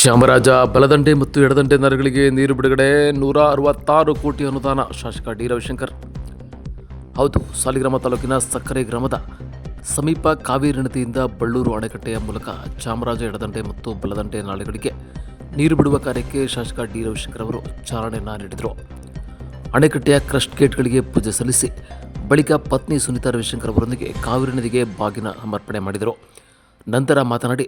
ಚಾಮರಾಜ ಬಲದಂಡೆ ಮತ್ತು ಎಡದಂಡೆ ನರಗಳಿಗೆ ನೀರು ಬಿಡುಗಡೆ ನೂರ ಅರವತ್ತಾರು ಕೋಟಿ ಅನುದಾನ ಶಾಸಕ ಡಿ ರವಿಶಂಕರ್. ಹೌದು, ಸಾಲಿಗ್ರಾಮ ತಾಲೂಕಿನ ಸಕ್ಕರೆ ಗ್ರಾಮದ ಸಮೀಪ ಕಾವೇರಿ ನದಿಯಿಂದ ಬಳ್ಳೂರು ಅಣೆಕಟ್ಟೆಯ ಮೂಲಕ ಚಾಮರಾಜ ಎಡದಂಡೆ ಮತ್ತು ಬಲದಂಡೆ ನಾಲೆಗಳಿಗೆ ನೀರು ಬಿಡುವ ಕಾರ್ಯಕ್ಕೆ ಶಾಸಕ ಡಿ ರವಿಶಂಕರ್ ಅವರು ಚಾಲನೆಯನ್ನು ನೀಡಿದರು. ಅಣೆಕಟ್ಟೆಯ ಕ್ರಸ್ಟ್ ಗೇಟ್ಗಳಿಗೆ ಪೂಜೆ ಸಲ್ಲಿಸಿ ಬಳಿಕ ಪತ್ನಿ ಸುನೀತಾ ರವಿಶಂಕರ್ ಅವರೊಂದಿಗೆ ಕಾವೇರಿ ನದಿಗೆ ಬಾಗಿನ ಸಮರ್ಪಣೆ ಮಾಡಿದರು. ನಂತರ ಮಾತನಾಡಿ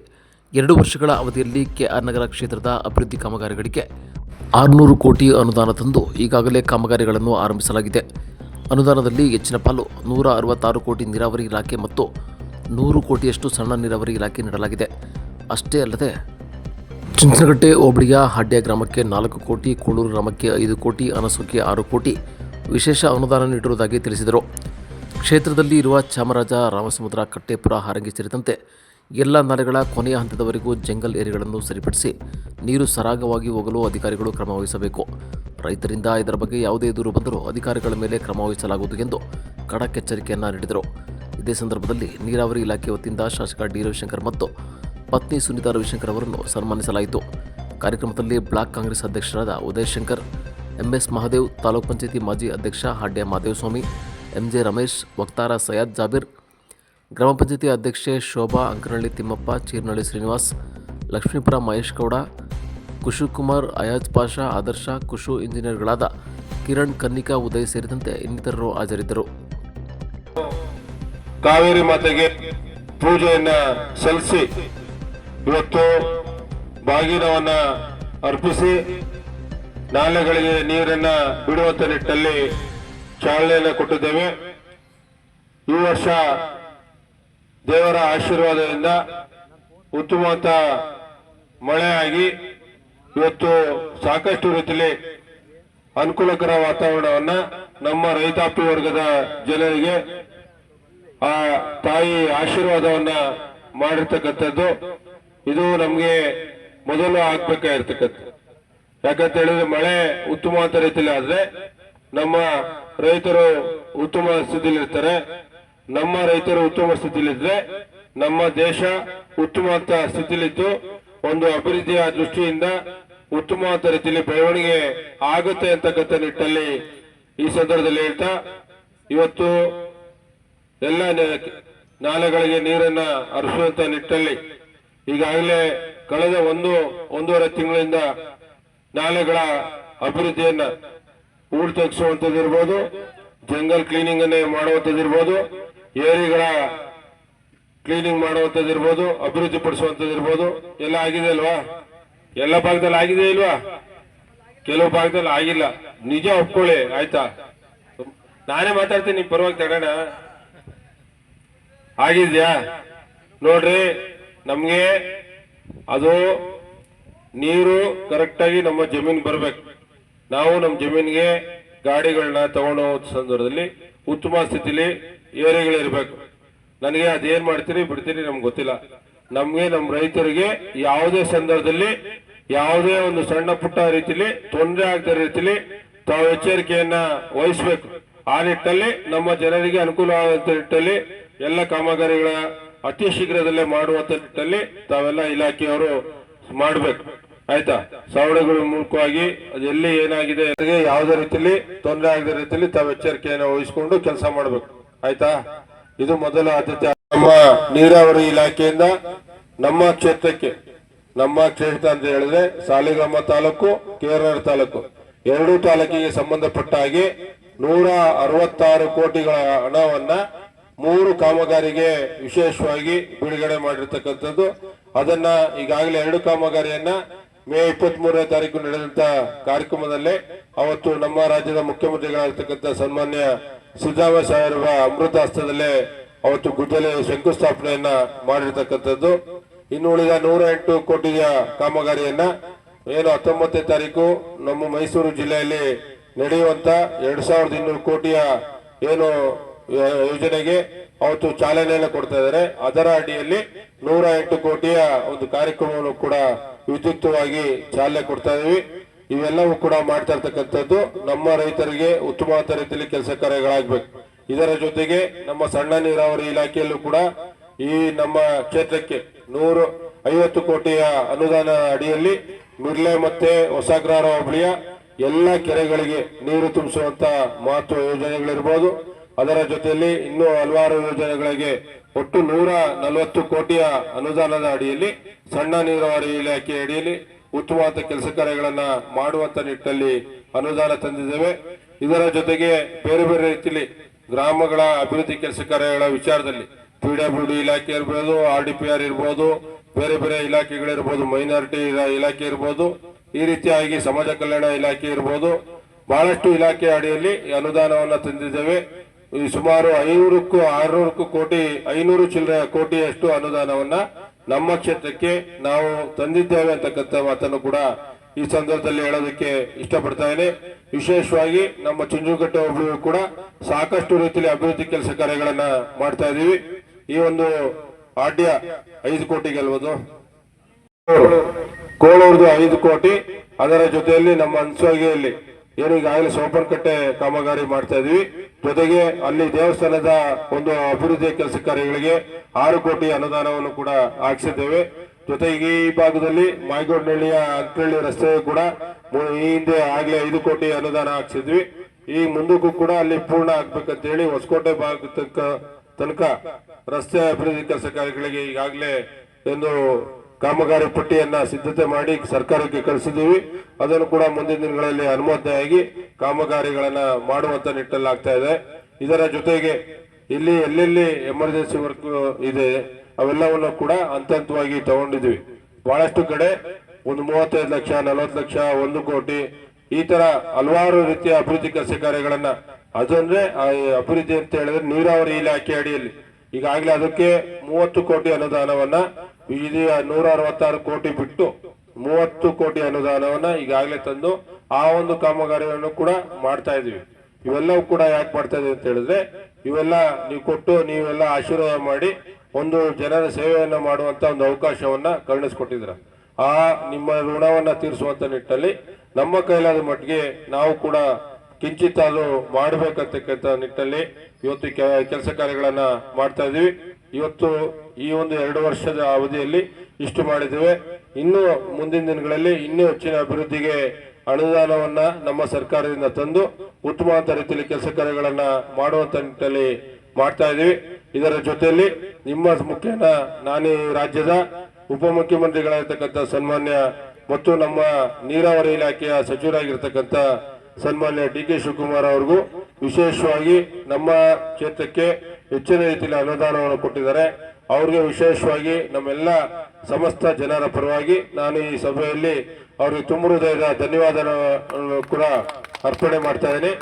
ಎರಡು ವರ್ಷಗಳ ಅವಧಿಯಲ್ಲಿ ಕೆಆರ್ ನಗರ ಕ್ಷೇತ್ರದ ಅಭಿವೃದ್ಧಿ ಕಾಮಗಾರಿಗಳಿಗೆ ಆರುನೂರು ಕೋಟಿ ಅನುದಾನ ತಂದು ಈಗಾಗಲೇ ಕಾಮಗಾರಿಗಳನ್ನು ಆರಂಭಿಸಲಾಗಿದೆ. ಅನುದಾನದಲ್ಲಿ ಹೆಚ್ಚಿನ ಪಾಲು ನೂರ ಅರವತ್ತಾರು ಕೋಟಿ ನೀರಾವರಿ ಇಲಾಖೆ ಮತ್ತು ನೂರು ಕೋಟಿಯಷ್ಟು ಸಣ್ಣ ನೀರಾವರಿ ಇಲಾಖೆ ನೀಡಲಾಗಿದೆ. ಅಷ್ಟೇ ಅಲ್ಲದೆ, ಚುಂಚನಗಟ್ಟೆ ಹೋಬಳಿಯ ಹಾಡ್ಯ ಗ್ರಾಮಕ್ಕೆ ನಾಲ್ಕು ಕೋಟಿ, ಕೋಳೂರು ಗ್ರಾಮಕ್ಕೆ ಐದು ಕೋಟಿ ಅನಸೂಕೆ ಆರು ಕೋಟಿ ವಿಶೇಷ ಅನುದಾನ ನೀಡಿರುವುದಾಗಿ ತಿಳಿಸಿದರು. ಕ್ಷೇತ್ರದಲ್ಲಿ ಇರುವ ಚಾಮರಾಜ, ರಾಮಸಮುದ್ರ, ಕಟ್ಟೆಪುರ, ಹಾರಂಗಿ ಸೇರಿದಂತೆ ಎಲ್ಲ ನಾಲೆಗಳ ಕೊನೆಯ ಹಂತದವರೆಗೂ ಜಂಗಲ್ ಏರಿಗಳನ್ನು ಸರಿಪಡಿಸಿ ನೀರು ಸರಾಗವಾಗಿ ಹೋಗಲು ಅಧಿಕಾರಿಗಳು ಕ್ರಮ ವಹಿಸಬೇಕು. ರೈತರಿಂದ ಇದರ ಬಗ್ಗೆ ಯಾವುದೇ ದೂರು ಬಂದರೂ ಅಧಿಕಾರಿಗಳ ಮೇಲೆ ಕ್ರಮ ವಹಿಸಲಾಗುವುದು ಎಂದು ಖಡಕ್ ಎಚ್ಚರಿಕೆಯನ್ನು ನೀಡಿದರು. ಇದೇ ಸಂದರ್ಭದಲ್ಲಿ ನೀರಾವರಿ ಇಲಾಖೆ ವತಿಯಿಂದ ಶಾಸಕ ಡಿ. ರವಿಶಂಕರ್ ಮತ್ತು ಪತ್ನಿ ಸುನೀತಾ ರವಿಶಂಕರ್ ಅವರನ್ನು ಸನ್ಮಾನಿಸಲಾಯಿತು. ಕಾರ್ಯಕ್ರಮದಲ್ಲಿ ಬ್ಲಾಕ್ ಕಾಂಗ್ರೆಸ್ ಅಧ್ಯಕ್ಷರಾದ ಉದಯ್ ಶಂಕರ್ ಎಂಎಸ್ ಮಹಾದೇವ್, ತಾಲೂಕ್ ಪಂಚಾಯತಿ ಮಾಜಿ ಅಧ್ಯಕ್ಷ ಹಾಡ್ಯ ಮಾದೇವಸ್ವಾಮಿ ಎಂಜೆ ರಮೇಶ್, ವಕ್ತಾರ ಸೈಯದ್ ಜಾಬೀರ್ ಗ್ರಾಮ ಪಂಚಾಯತಿ ಅಧ್ಯಕ್ಷೆ ಶೋಭಾ ಅಂಕನಹಳ್ಳಿ ತಿಮ್ಮಪ್ಪ ಚೀರ್ನಹಳ್ಳಿ ಶ್ರೀನಿವಾಸ್, ಲಕ್ಷ್ಮೀಪುರ ಮಹೇಶ್ ಗೌಡ ಕುಶು ಕುಮಾರ್ ಅಯಾಜ್ ಪಾಷಾ, ಆದರ್ಶ ಕುಶು ಇಂಜಿನಿಯರ್ಗಳಾದ ಕಿರಣ್ ಕನ್ನಿಕಾ, ಉದಯ್ ಸೇರಿದಂತೆ ಇನ್ನಿತರರು ಹಾಜರಿದ್ದರು. ಕಾವೇರಿ ಮಾತೆಗೆ ಪೂಜೆಯನ್ನ ಸಲ್ಲಿಸಿ ಇವತ್ತು ಬಾಗಿನವನ್ನ ಅರ್ಪಿಸಿ ನಾಲೆಗಳಿಗೆ ನೀರನ್ನ ಬಿಡುವಂತ ನಿಟ್ಟಲ್ಲಿ ಚಾಲನೆಯನ್ನು ಕೊಟ್ಟಿದ್ದೇವೆ. ಈ ವರ್ಷ ದೇವರ ಆಶೀರ್ವಾದದಿಂದ ಉತ್ತಮವಾದ ಮಳೆಯಾಗಿ ಇವತ್ತು ಸಾಕಷ್ಟು ರೀತಿಯಲ್ಲಿ ಅನುಕೂಲಕರ ವಾತಾವರಣವನ್ನ ನಮ್ಮ ರೈತಾಪಿ ವರ್ಗದ ಜನರಿಗೆ ಆ ತಾಯಿ ಆಶೀರ್ವಾದವನ್ನ ಮಾಡಿರ್ತಕ್ಕಂಥದ್ದು. ಇದು ನಮಗೆ ಮೊದಲು ಆಗ್ಬೇಕಾಗಿರ್ತಕ್ಕಂಥ ಯಾಕಂತ ಹೇಳಿದ್ರೆ ಮಳೆ ಉತ್ತಮವಾದ ರೀತಿಯಲ್ಲಿ ಆದ್ರೆ ನಮ್ಮ ರೈತರು ಉತ್ತಮ ಸ್ಥಿತಿಲಿರ್ತಾರೆ ನಮ್ಮ ರೈತರು ಉತ್ತಮ ಸ್ಥಿತಿಯಲ್ಲಿದ್ದರೆ ನಮ್ಮ ದೇಶ ಉತ್ತಮವಾದ ಸ್ಥಿತಿಯಲ್ಲಿದ್ದು, ಒಂದು ಅಭಿವೃದ್ಧಿಯ ದೃಷ್ಟಿಯಿಂದ ಉತ್ತಮವಾದ ರೀತಿಯಲ್ಲಿ ಬೆಳವಣಿಗೆ ಆಗುತ್ತೆ ಅಂತಕ್ಕಂಥ ನಿಟ್ಟಲ್ಲಿ ಈ ಸಂದರ್ಭದಲ್ಲಿ ಹೇಳ್ತಾ, ಇವತ್ತು ಎಲ್ಲ ನಾಲೆಗಳಿಗೆ ನೀರನ್ನ ಹರಿಸುವಂತ ನಿಟ್ಟಲ್ಲಿ ಈಗಾಗಲೇ ಕಳೆದ ಒಂದು, ಒಂದೂವರೆ ತಿಂಗಳಿಂದ ನಾಲೆಗಳ ಅಭಿವೃದ್ಧಿಯನ್ನ ಊಟ ತೆಗೆಸುವಂತದ್ದಿರ್ಬೋದು ಜಂಗಲ್ ಕ್ಲೀನಿಂಗ್ ಅನ್ನೇ ಮಾಡುವಂತದ್ದಿರ್ಬೋದು ಏರಿಗಳ ಕ್ಲೀನಿಂಗ್ ಮಾಡುವಂತದ್ದಿರ್ಬೋದು ಅಭಿವೃದ್ಧಿ ಪಡಿಸುವಂತದ್ದಿರ್ಬೋದು ಎಲ್ಲ ಆಗಿದೆ ಅಲ್ವಾ? ಎಲ್ಲ ಭಾಗದಲ್ಲಿ ಆಗಿದೆ ಇಲ್ವಾ? ಕೆಲವು ಭಾಗದಲ್ಲಿ ಆಗಿಲ್ಲ. ನಿಜ ಒಪ್ಕೊಳ್ಳಿ, ಆಯ್ತಾ? ನಾನೇ ಮಾತಾಡ್ತೀನಿ ನಿಮ್ ಪರವಾಗಿ ತಗೋಣ. ಆಗಿದ್ಯಾ? ನೋಡ್ರಿ, ನಮ್ಗೆ ಅದು ನೀರು ಕರೆಕ್ಟಾಗಿ ನಮ್ಮ ಜಮೀನ್ ಬರ್ಬೇಕು. ನಾವು ನಮ್ಮ ಜಮೀನ್ಗೆ ಗಾಡಿಗಳನ್ನ ತಗೊಂಡು ಹೋಗೋ ಸಂದರ್ಭದಲ್ಲಿ ಉತ್ತಮ ಸ್ಥಿತಿಲಿ ಏರಿಗಳಿರ್ಬೇಕು ನನಗೆ ಅದೇನ್ ಮಾಡ್ತೀರಿ ಬಿಡ್ತೀರಿ ನಮ್ಗೆ ಗೊತ್ತಿಲ್ಲ. ನಮ್ಗೆ ನಮ್ಮ ರೈತರಿಗೆ ಯಾವುದೇ ಸಂದರ್ಭದಲ್ಲಿ ಯಾವುದೇ ಒಂದು ಸಣ್ಣ ಪುಟ್ಟ ರೀತಿಲಿ ತೊಂದರೆ ಆಗದ ರೀತಿಲಿ ತಾವು ಎಚ್ಚರಿಕೆಯನ್ನ ವಹಿಸ್ಬೇಕು. ಆ ನಿಟ್ಟಲ್ಲಿ ನಮ್ಮ ಜನರಿಗೆ ಅನುಕೂಲ ಆಗುವಂತ ನಿಟ್ಟಲ್ಲಿ ಎಲ್ಲ ಕಾಮಗಾರಿಗಳ ಅತಿ ಶೀಘ್ರದಲ್ಲೇ ಮಾಡುವಂತ ನಿಟ್ಟಲ್ಲಿ ತಾವೆಲ್ಲ ಇಲಾಖೆಯವರು ಮಾಡ್ಬೇಕು. ಆಯ್ತಾ? ಸವಳಗಳ ಮೂಲಕವಾಗಿ ಅದೆಲ್ಲಿ ಏನಾಗಿದೆ ಯಾವುದೇ ರೀತಿಯಲ್ಲಿ ತೊಂದರೆ ಆಗದ ರೀತಿಯಲ್ಲಿ ತಾವು ಎಚ್ಚರಿಕೆಯನ್ನು ವಹಿಸಿಕೊಂಡು ಕೆಲಸ ಮಾಡ್ಬೇಕು. ಆಯ್ತಾ? ಇದು ಮೊದಲ ಆದ್ಯತೆ ನಮ್ಮ ನೀರಾವರಿ ಇಲಾಖೆಯಿಂದ ನಮ್ಮ ಕ್ಷೇತ್ರಕ್ಕೆ, ನಮ್ಮ ಕ್ಷೇತ್ರ ಅಂತ ಹೇಳಿದ್ರೆ ಸಾಲಿಗ್ರಾಮ ತಾಲೂಕು, ಕೇರಳ ತಾಲೂಕು. ಎರಡೂ ತಾಲೂಕಿಗೆ ಸಂಬಂಧಪಟ್ಟ ಹಾಗೆ ನೂರ ಅರವತ್ತಾರು ಕೋಟಿಗಳ ಹಣವನ್ನ ಮೂರು ಕಾಮಗಾರಿಗೆ ವಿಶೇಷವಾಗಿ ಬಿಡುಗಡೆ ಮಾಡಿರ್ತಕ್ಕಂಥದ್ದು. ಅದನ್ನ ಈಗಾಗಲೇ ಎರಡು ಕಾಮಗಾರಿಯನ್ನ ಮೇ ಇಪ್ಪತ್ತ್ ಮೂರನೇ ತಾರೀಕು ನಡೆದಂತ ಕಾರ್ಯಕ್ರಮದಲ್ಲೇ ಅವತ್ತು ನಮ್ಮ ರಾಜ್ಯದ ಮುಖ್ಯಮಂತ್ರಿಗಳಾಗಿರ್ತಕ್ಕಂಥ ಸನ್ಮಾನ್ಯ ಸಿದ್ದರಾಮಯ್ಯ ಸಾಹೇಬರ ಅಮೃತಾಸ್ತ್ರದಲ್ಲೇ ಅವತ್ತು ಗುದ್ದಲಿ ಶಂಕುಸ್ಥಾಪನೆಯನ್ನ ಮಾಡಿರ್ತಕ್ಕಂಥದ್ದು. ಇನ್ನು ಉಳಿದ ನೂರ ಎಂಟು ಕೋಟಿಯ ಕಾಮಗಾರಿಯನ್ನ ಏನು ಹತ್ತೊಂಬತ್ತನೇ ತಾರೀಕು ನಮ್ಮ ಮೈಸೂರು ಜಿಲ್ಲೆಯಲ್ಲಿ ನಡೆಯುವಂತ ಎರಡ್ ಸಾವಿರದ ಇನ್ನೂರು ಕೋಟಿಯ ಏನು ಯೋಜನೆಗೆ ಅವತ್ತು ಚಾಲನೆಯನ್ನು ಕೊಡ್ತಾ ಇದ್ದಾರೆ. ಅದರ ಅಡಿಯಲ್ಲಿ ನೂರ ಎಂಟು ಕೋಟಿಯ ಒಂದು ಕಾರ್ಯಕ್ರಮವನ್ನು ಕೂಡ ವಿದ್ಯುಕ್ತವಾಗಿ ಚಾಲನೆ ಕೊಡ್ತಾ ಇದೀವಿ ಇವೆಲ್ಲವೂ ಕೂಡ ಮಾಡ್ತಾ ಇರ್ತಕ್ಕಂಥದ್ದು ನಮ್ಮ ರೈತರಿಗೆ ಉತ್ತಮವಾದ ರೀತಿಯಲ್ಲಿ ಕೆಲಸ ಕಾರ್ಯಗಳಾಗಬೇಕು. ಇದರ ಜೊತೆಗೆ ನಮ್ಮ ಸಣ್ಣ ನೀರಾವರಿ ಇಲಾಖೆಯಲ್ಲೂ ಕೂಡ ಈ ನಮ್ಮ ಕ್ಷೇತ್ರಕ್ಕೆ ನೂರು ಐವತ್ತು ಕೋಟಿಯ ಅನುದಾನ ಅಡಿಯಲ್ಲಿ ಮಿರ್ಲೆ ಮತ್ತೆ ಹೊಸಗ್ರಹ ಹೋಬಳಿಯ ಎಲ್ಲ ಕೆರೆಗಳಿಗೆ ನೀರು ತುಂಬಿಸುವಂತ ಮಹತ್ವ ಯೋಜನೆಗಳಿರ್ಬೋದು. ಅದರ ಜೊತೆಯಲ್ಲಿ ಇನ್ನೂ ಹಲವಾರು ಯೋಜನೆಗಳಿಗೆ ಒಟ್ಟು ನೂರ ನಲವತ್ತು ಕೋಟಿಯ ಅನುದಾನದ ಅಡಿಯಲ್ಲಿ ಸಣ್ಣ ನೀರಾವರಿ ಇಲಾಖೆ ಅಡಿಯಲ್ಲಿ ಉತ್ತಮವಾದ ಕೆಲಸ ಕಾರ್ಯಗಳನ್ನ ಮಾಡುವಂತ ನಿಟ್ಟಿನಲ್ಲಿ ಅನುದಾನ ತಂದಿದ್ದೇವೆ. ಇದರ ಜೊತೆಗೆ ಬೇರೆ ಬೇರೆ ರೀತಿಯಲ್ಲಿ ಗ್ರಾಮಗಳ ಅಭಿವೃದ್ಧಿ ಕೆಲಸ ಕಾರ್ಯಗಳ ವಿಚಾರದಲ್ಲಿ ಪಿಡಬ್ಲ್ಯೂ ಡಿ ಇಲಾಖೆ ಇರ್ಬೋದು, ಆರ್ ಡಿ ಪಿ ಆರ್ ಇರ್ಬೋದು, ಬೇರೆ ಬೇರೆ ಇಲಾಖೆಗಳಿರ್ಬೋದು, ಮೈನಾರಿಟಿ ಇಲಾಖೆ ಇರ್ಬೋದು, ಈ ರೀತಿಯಾಗಿ ಸಮಾಜ ಕಲ್ಯಾಣ ಇಲಾಖೆ ಇರ್ಬೋದು. ಬಹಳಷ್ಟು ಇಲಾಖೆ ಅಡಿಯಲ್ಲಿ ಅನುದಾನವನ್ನು ತಂದಿದ್ದೇವೆ. ಸುಮಾರು ಐನೂರಕ್ಕೂ, ಆರ್ನೂರಕ್ಕೂ ಕೋಟಿ, ಐನೂರು ಚಿಲ್ಲರೆ ಕೋಟಿಯಷ್ಟು ಅನುದಾನವನ್ನ ನಮ್ಮ ಕ್ಷೇತ್ರಕ್ಕೆ ನಾವು ತಂದಿದ್ದೇವೆ ಅಂತಕ್ಕಂಥ ಮಾತನ್ನು ಕೂಡ ಈ ಸಂದರ್ಭದಲ್ಲಿ ಹೇಳೋದಕ್ಕೆ ಇಷ್ಟಪಡ್ತಾ ಇದ್ದೇನೆ. ವಿಶೇಷವಾಗಿ ನಮ್ಮ ಚುಂಚುಕಟ್ಟೆ ಹೋಬಳಿ ಕೂಡ ಸಾಕಷ್ಟು ರೀತಿಯಲ್ಲಿ ಅಭಿವೃದ್ಧಿ ಕೆಲಸ ಕಾರ್ಯಗಳನ್ನ ಮಾಡ್ತಾ ಇದೀವಿ ಈ ಒಂದು ಆಡ್ಯ ಐದು ಕೋಟಿಗೆ ಅಲ್ಬೋದು ಕೋಳೂರ್ದು ಐದು ಕೋಟಿ. ಅದರ ಜೊತೆಯಲ್ಲಿ ನಮ್ಮ ಅನ್ಸೋಗಿಯಲ್ಲಿ ಏನು ಈಗಾಗಲೇ ಸೋಪರ್ಕಟ್ಟೆ ಕಾಮಗಾರಿ ಮಾಡ್ತಾ ಇದೀವಿ. ಜೊತೆಗೆ ಅಲ್ಲಿ ದೇವಸ್ಥಾನದ ಒಂದು ಅಭಿವೃದ್ಧಿ ಕೆಲಸ ಕಾರ್ಯಗಳಿಗೆ ಆರು ಕೋಟಿ ಅನುದಾನವನ್ನು ಕೂಡ ಹಾಕಿಸಿದ್ದೇವೆ. ಜೊತೆಗೆ ಈ ಭಾಗದಲ್ಲಿ ಮಾಯಗೋಡ್ನಹಳ್ಳಿಯ ಅಂಕನಹಳ್ಳಿ ರಸ್ತೆ ಕೂಡ ಈ ಹಿಂದೆ ಆಗ್ಲೇ ಐದು ಕೋಟಿ ಅನುದಾನ ಹಾಕ್ಸಿದ್ವಿ. ಈ ಮುಂದಕ್ಕೂ ಕೂಡ ಅಲ್ಲಿ ಪೂರ್ಣ ಆಗ್ಬೇಕಂತ ಹೇಳಿ ಹೊಸಕೋಟೆ ಭಾಗ ತನಕ ತನಕ ರಸ್ತೆ ಅಭಿವೃದ್ಧಿ ಕೆಲಸ ಕಾರ್ಯಗಳಿಗೆ ಈಗಾಗಲೇ ಒಂದು ಕಾಮಗಾರಿ ಪಟ್ಟಿಯನ್ನ ಸಿದ್ಧತೆ ಮಾಡಿ ಸರ್ಕಾರಕ್ಕೆ ಕಳಿಸಿದ್ದೀವಿ. ಅದನ್ನು ಕೂಡ ಮುಂದಿನ ದಿನಗಳಲ್ಲಿ ಅನುಮೋದನೆಯಾಗಿ ಕಾಮಗಾರಿಗಳನ್ನು ಮಾಡುವಂತ ನಿಟ್ಟಲ್ಲಿ ಆಗ್ತಾ ಇದೆ. ಇದರ ಜೊತೆಗೆ ಇಲ್ಲಿ ಎಲ್ಲೆಲ್ಲಿ ಎಮರ್ಜೆನ್ಸಿ ವರ್ಕ್ ಇದೆ ಅವೆಲ್ಲವನ್ನು ಕೂಡ ಹಂತ ಹಂತವಾಗಿ ತಗೊಂಡಿದ್ವಿ ಬಹಳಷ್ಟು ಕಡೆ ಒಂದು ಮೂವತ್ತೈದು ಲಕ್ಷ, ನಲವತ್ತು ಲಕ್ಷ, ಒಂದು ಕೋಟಿ ಈ ತರ ಹಲವಾರು ರೀತಿಯ ಅಭಿವೃದ್ಧಿ ಕೆಲಸ ಕಾರ್ಯಗಳನ್ನ ಅದಂದ್ರೆ ಅಭಿವೃದ್ಧಿ ಅಂತ ಹೇಳಿದ್ರೆ ನೀರಾವರಿ ಇಲಾಖೆ ಅಡಿಯಲ್ಲಿ. ಈಗಾಗಲೇ ಅದಕ್ಕೆ ಮೂವತ್ತು ಕೋಟಿ ಅನುದಾನವನ್ನ ಇದೀಗ ನೂರ ಅರವತ್ತಾರು ಕೋಟಿ ಬಿಟ್ಟು ಮೂವತ್ತು ಕೋಟಿ ಅನುದಾನವನ್ನ ಈಗಾಗಲೇ ತಂದು ಆ ಒಂದು ಕಾಮಗಾರಿಯನ್ನು ಕೂಡ ಮಾಡ್ತಾ ಇದೀವಿ ಇವೆಲ್ಲವೂ ಕೂಡ ಯಾಕೆ ಮಾಡ್ತಾ ಇದೀವಿ ಅಂತ ಹೇಳಿದ್ರೆ, ಇವೆಲ್ಲ ನೀವು ಕೊಟ್ಟು ನೀವೆಲ್ಲ ಆಶೀರ್ವಾದ ಮಾಡಿ ಒಂದು ಜನರ ಸೇವೆಯನ್ನು ಮಾಡುವಂತ ಒಂದು ಅವಕಾಶವನ್ನ ಕರುಣಿಸ್ಕೊಟ್ಟಿದ್ರ ಆ ನಿಮ್ಮ ಋಣವನ್ನ ತೀರಿಸುವಂತ ನಿಟ್ಟಲ್ಲಿ ನಮ್ಮ ಕೈಲಾದ ಮಟ್ಟಿಗೆ ನಾವು ಕೂಡ ಕಿಂಚಿತ್ ಅದು ಮಾಡಬೇಕಂತಕ್ಕಂಥ ನಿಟ್ಟಲ್ಲಿ ಇವತ್ತು ಕೆಲಸ ಕಾರ್ಯಗಳನ್ನ ಮಾಡ್ತಾ ಇದೀವಿ ಇವತ್ತು ಈ ಒಂದು ಎರಡು ವರ್ಷದ ಅವಧಿಯಲ್ಲಿ ಇಷ್ಟು ಮಾಡಿದ್ದೇವೆ. ಇನ್ನು ಮುಂದಿನ ದಿನಗಳಲ್ಲಿ ಇನ್ನೂ ಹೆಚ್ಚಿನ ಅಭಿವೃದ್ಧಿಗೆ ಅನುದಾನವನ್ನ ನಮ್ಮ ಸರ್ಕಾರದಿಂದ ತಂದು ಉತ್ತಮವಾದ ರೀತಿಯಲ್ಲಿ ಕೆಲಸ ಕಾರ್ಯಗಳನ್ನ ಮಾಡುವಂತ ನಿಟ್ಟಲ್ಲಿ ಮಾಡ್ತಾ ಇದೀವಿ ಇದರ ಜೊತೆಯಲ್ಲಿ ನಿಮ್ಮ ಮುಖ್ಯನ ನಾನೇ ರಾಜ್ಯದ ರಾಜ್ಯದ ಉಪಮುಖ್ಯಮಂತ್ರಿಗಳಾಗಿರ್ತಕ್ಕಂಥ ಸನ್ಮಾನ್ಯ ಮತ್ತು ನಮ್ಮ ನೀರಾವರಿ ಇಲಾಖೆಯ ಸಚಿವರಾಗಿರ್ತಕ್ಕಂಥ ಸನ್ಮಾನ್ಯ ಡಿ ಕೆ ಶಿವಕುಮಾರ್ ಅವ್ರಿಗೂ ವಿಶೇಷವಾಗಿ ನಮ್ಮ ಕ್ಷೇತ್ರಕ್ಕೆ ಹೆಚ್ಚಿನ ರೀತಿಯಲ್ಲಿ ಅನುದಾನವನ್ನು ಕೊಟ್ಟಿದ್ದಾರೆ. ಅವ್ರಿಗೆ ವಿಶೇಷವಾಗಿ ನಮ್ಮೆಲ್ಲ ಸಮಸ್ತ ಜನರ ಪರವಾಗಿ ನಾನು ಈ ಸಭೆಯಲ್ಲಿ ಅವರಿಗೆ ತುಂಬ ಹೃದಯದ ಧನ್ಯವಾದ ಕೂಡ ಅರ್ಪಣೆ ಮಾಡ್ತಾ ಇದ್ದೀನಿ.